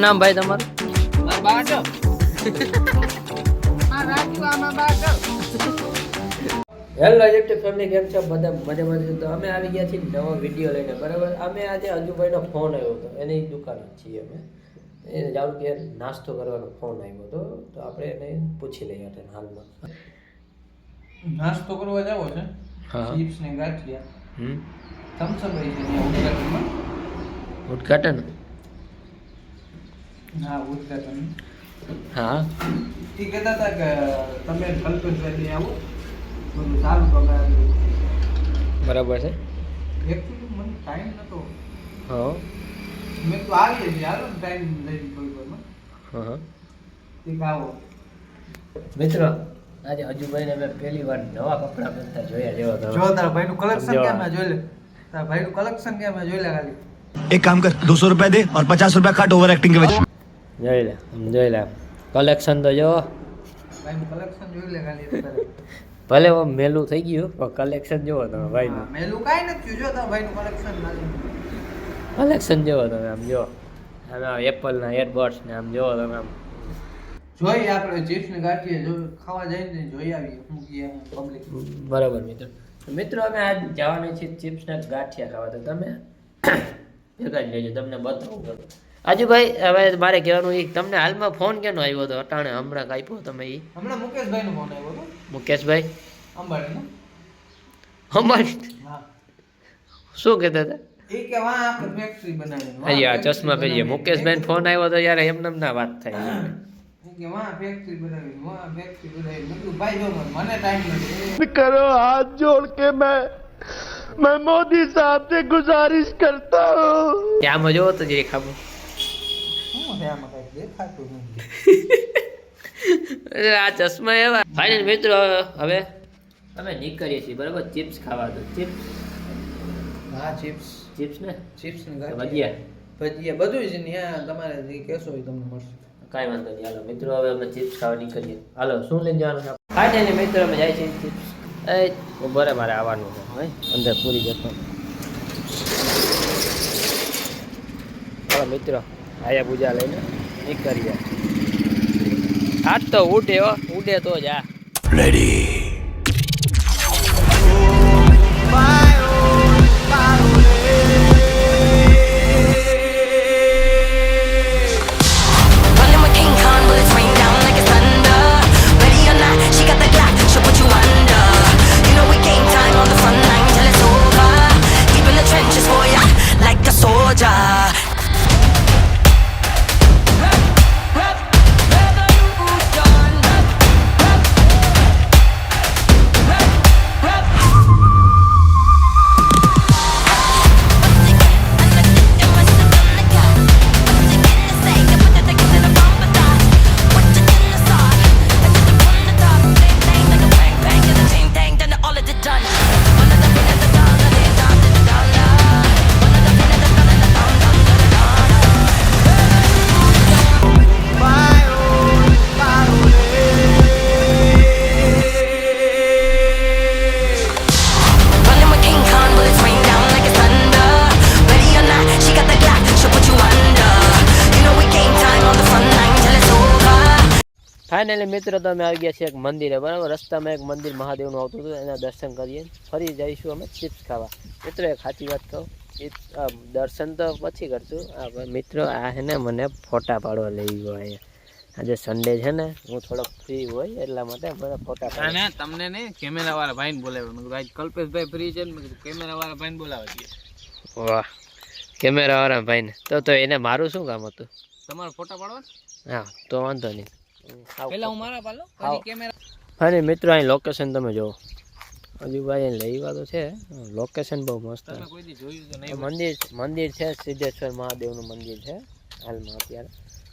શું નામ ભાઈ તમારું? હેલો યુટ્યુબ ફેમિલી કેમ છો? બધા મજામાં છો? તો અમે આવી ગયા છીએ નવો વીડિયો લઈને બરાબર? અમે આજે અજુભાઈનો ફોન આવ્યો હતો. એની દુકાન છીએ અમે. એને જાઉં કે નાસ્તો કરવાનો ફોન આવ્યો હતો. તો આપણે એને પૂછી લઈએ હતા હાલમાં. નાસ્તો કરવા જાવો છે? ચિપ્સ ને ગાંઠિયા. હમ. થમ્સઅપ રહી છે ઉદઘાટન? હા ઉદઘાટન હા એ કહેતા હતા કે તમે કલ્પેશભાઈ આવો બધું સારું પગાર બરાબર છે એકચ્યુઅલી મને ટાઈમ નતો હા મેં તો આવીએ છીએ હાલો ટાઈમ લઈને કોઈ કોઈમાં હા હા તે આવો મિત્રો આજે અજુભાઈને મેં પહેલી વાર નવા કપડાં પહેરતા જોયા જેવા તમે. જો તારા ભાઈનું કલેક્શન જો. કેમ જોઈ લે તારા ભાઈનું કલેક્શન કેમ જોઈ લે ખાલી एक काम कर दो सौ रुपया दे और पचास रुपया काट ओवर एक्टिंग के वजह જોઈ લે જોઈ લે. કલેક્શન તો જો કલેક્શન જોઈ લે ખાલી ભલે આમ મેલું થઈ ગયું પણ કલેક્શન જોવો તમે ભાઈ ભાઈનું મેલું કાંઈ નથી જો તારા ભાઈનું કલેક્શન કલેક્શન જોવો તમે આમ જો આમ એપલના એરબડ્સ ને આમ જોવો તમે આમ. જોઈએ આપણે ચિપ્સ ને ગાંઠીએ જો ખાવા જઈને જોઈ આવીએ કહે પબ્લિક બરાબર મિત્રો. મિત્રો અમે આજ જવાના છીએ ચિપ્સના ગાંઠિયા ખાવા. તો તમે ભેગા જ લેજો તમને બતાવું કરું આજુભાઈ હવે મારે કહેવાનું એ તમને હાલમાં ફોન કેનો આવ્યો હતો અટાણે હમણાં કાપ્યો તમે એ હમણાં મુકેશભાઈનો ફોન આવ્યો હતો મુકેશભાઈ અંબાણીનો અમારી હા શું કહેતા હતા એ કે વાં આપણે ફેક્ટરી બનાવી હજી આ ચશ્મા પહેરીએ મુકેશભાઈ ફોન આવ્યો તો યાર એમને ના વાત થાય એ કે વાં ફેક્ટરી બનાવી વાં ફેક્ટરી બનાવી મેં કીધું ભાઈ જો મને મને ટાઈમ નથી करो हाथ जोड़ के मैं मैं मोदी साहब से गुजारिश करता हूँ ત્યાં જોવો તો જરી ખાબો આ ચશ્મા એવા. ફાઇનલ મિત્રો હવે અમે નીકળીએ છીએ બરાબર? ચિપ્સ ખાવા તો ચિપ્સ હા ચિપ્સ ચિપ્સ ને? ચિપ્સ ને ભજીયા. ભજીયા બધું જ ત્યાં તમારે જે કહેશો એ તમને મળશે. કાંઈ વાંધો નહીં હાલો. મિત્રો હવે અમે ચિપ્સ ખાવા નીકળીએ. હાલો શું લઈને જવાનું ફાઇનલી મિત્રો અમે જાય છીએ ચિપ્સ એ બરે મારે આવવાનું છે. હવે અંદર પૂરી જતો. હાલો મિત્રો. આયા પૂજા લઈને નીકળીએ આજ તો ઉડે હો ઉડે તો જ આ. रेडी ફાઇનલી મિત્રો તમે અમે આવી ગયા છે એક મંદિરે બરાબર? રસ્તામાં એક મંદિર મહાદેવનું આવતું હતું એના દર્શન કરીએ. ફરી જઈશું અમે ચિપ્સ ખાવા. મિત્રો એક સાચી વાત કહું ચિપ્સ દર્શન તો પછી કરશું. મિત્રો આ છે ને મને ફોટા પાડવા લઈ ગયો અહીંયા. આજે સન્ડે છે ને હું થોડોક ફ્રી હોય એટલા માટે મને ફોટા પાડે તમને નહીં કેમેરા વાળા ભાઈને બોલાવે મેં કલ્પેશભાઈ ફ્રી છે ને? કેમેરા વાળા ભાઈને બોલાવે વાહ કેમેરા વાળા ભાઈને. તો તો એને મારું શું કામ હતું? તમારો ફોટા પાડવા હા તો વાંધો નહીં. પેલા હું મારા પાડલો પછી કેમેરા હા મિત્રો અહીં લોકેશન તમે જુઓ. હજુ ભાઈ અહીં લઈવા તો છે. લોકેશન બહુ મસ્ત મંદિર મંદિર છે સિદ્ધેશ્વર મહાદેવનું મંદિર છે હાલમાં અત્યારે.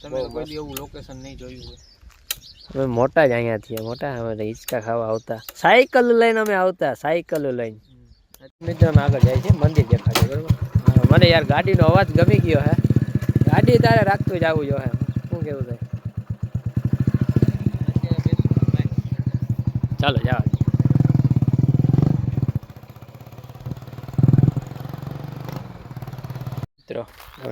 તમે કોઈ એવું લોકેશન નહીં જોયું હોય. અમે મોટા જ અહીંયા છીએ મોટા. અમે હિચકા ખાવા આવતા. સાયકલ લઈને અમે આવતા સાયકલ લઈને. મિત્રો અમે આગળ જાય છે મંદિર દેખાડે બરોબર? મને યાર ગાડીનો અવાજ ગમી ગયો હે. ગાડી તારે રાખતું જ આવવું જો હે શું કેવું થાય? ચાલો જાવ મિત્રો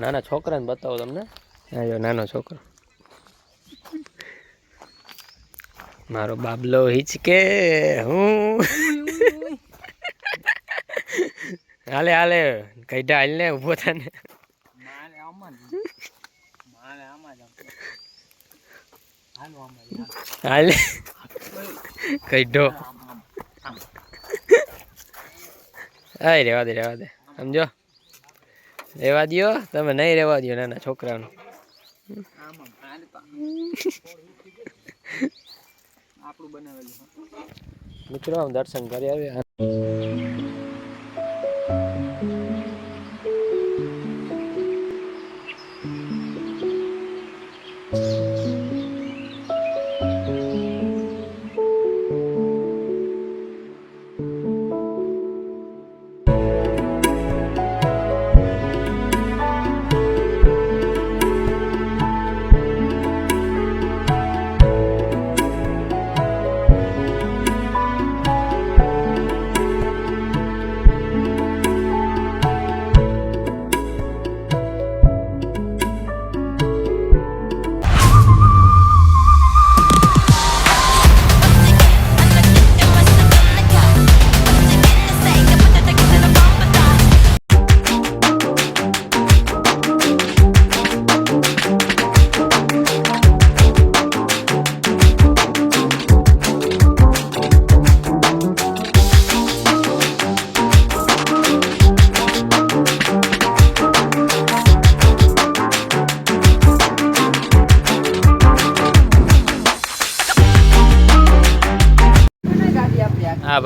નાના છોકરાને બતાવો તમને. આ નાનો છોકરો. મારો બાબલો હિચકે હું. હાલે હાલે કઈડા હાલ ને. ઊભો થાને. હાલે. કઈડો આય રેવા દે રેવા દે. સમજો? રેવા દો તમે નહીં રેવા દ્યો નાના છોકરાનું. મિત્રો આમ દર્શન કરી આવ્યા.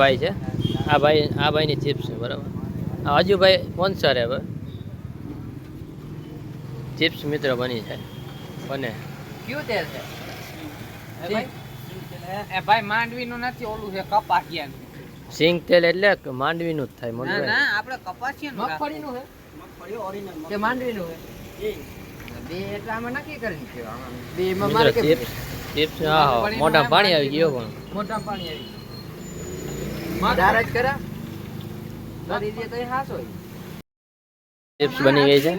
ભાઈ છે. આ ભાઈ આ ભાઈની ચિપ્સ છે બરાબર. આ હજુભાઈ સ્પોન્સર હવે. ચિપ્સ મિત્ર બની છે બને. કયું તેલ છે? એ ભાઈ? એ ભાઈ માંડવીનું નથી ઓલું છે કપાસિયાનું. સિંગ તેલ એટલે માંડવીનું જ થાય ના ના આપણે કપાસિયાનું મગફળીનું હે કે માંડવીનું હે બે એટલે આમાં નક્કી કરી છે આમાં. બે માં મારે કે ચિપ્સ ચિપ્સ હા હા મોટા પાણી આવી ગયો પણ. મોટા પાણી આવી દાર કરા. કરી દે તો હાસ હોય. ચિપ્સ બની ગઈ છે?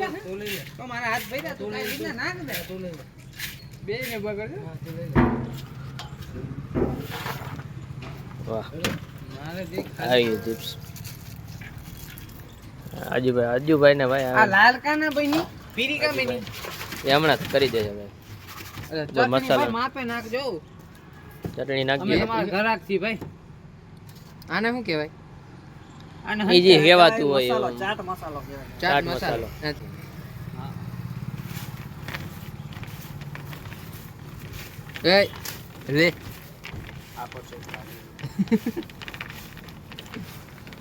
તો મારા હાથ ભાઈ તું લઈ લીધા નાખ દે? તું લઈ લે બે ને બગડ વાહ. મારે દેખ આવી ચિપ્સ આજુભાઈ આજુભાઈ ને ભાઈ આ લાલકા લાલ ભાઈ ની પીરી કા મેની એ હમણાં જ કરી દેજો ભાઈ. મસાલો. માપે નાખજો. ચટણી અમે નાખી ઘરાકથી ભાઈ. આને શું કહેવાય? એ જે હેવાતું હોય ચાટ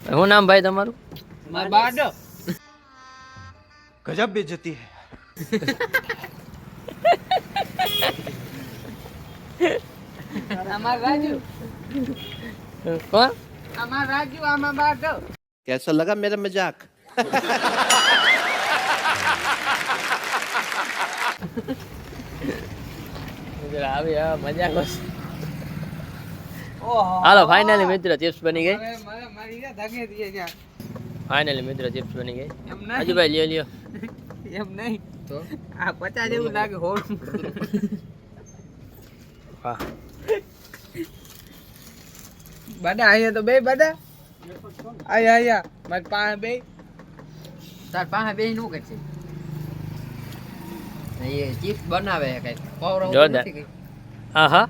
શું નામ ભાઈ તમારું? બાડો. ગજબ બેજતી હે. કોણ? અમાર રાજુ આમાં બાડો कैसा लगा मेरा मजाक આવી હા મજા કરશે ઓહો હાલો ફાઇનલી મિત્ર ચિપ્સ બની ગઈ મારે મારે મારી જા ધગે દીએ જા ફાઇનલી મિત્ર ચિપ્સ બની ગઈ એમ નહીં આજુભાઈ લ્યો લ્યો એમ નહીં તો આ પચાસ જેવું લાગે હોળ વાહ બાડા અહીંયા તો બે બાડા આયા આયા મારી પાસે બે તાર પાસે બે નું કરશે એ ચિપ્સ બનાવે છે કઈ. પૌરો જોરદાર. નથી કઈ. હા હા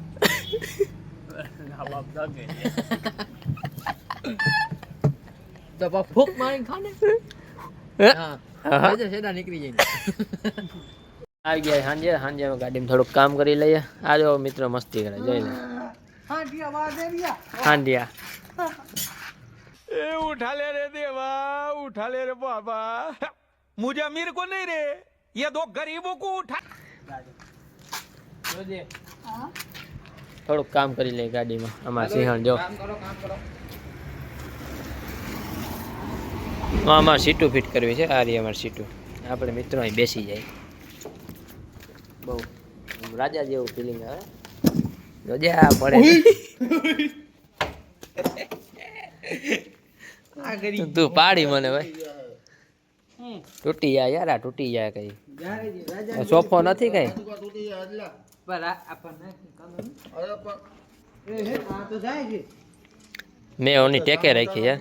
તો બા ફૂક મારી ખાને હા? સીધા નીકળી જાય આવી ગયા સાંજે. સાંજે ગાડીમાં થોડુંક કામ કરી લઈએ. આ જો મિત્રો મસ્તી કરે જોઈ લે. હા ડિયા વા દે રિયા હાંડિયા ए उठा ले रे देवा उठा ले रे बाबा मुझे अमीर को नहीं रे ये दो गरीबों को उठा જોજે થોડુંક કામ કરી લઈએ ગાડીમાં અમારા સિંહણ જો કામ કરો કામ કરો હા, અમારે સીટું ફિટ કરવી છે આ રહી અમારી સીટું આપણે મિત્રો અહીં બેસી જાય બહુ આમ રાજા જેવું ફિલિંગ આવે જોજે આ પડે. તું પાડી મને ભાઈ. તૂટી જાય યાર આ તૂટી જાય કઈ. સોફો નથી કઈ? મેં ઓની ટેકે રાખી યાર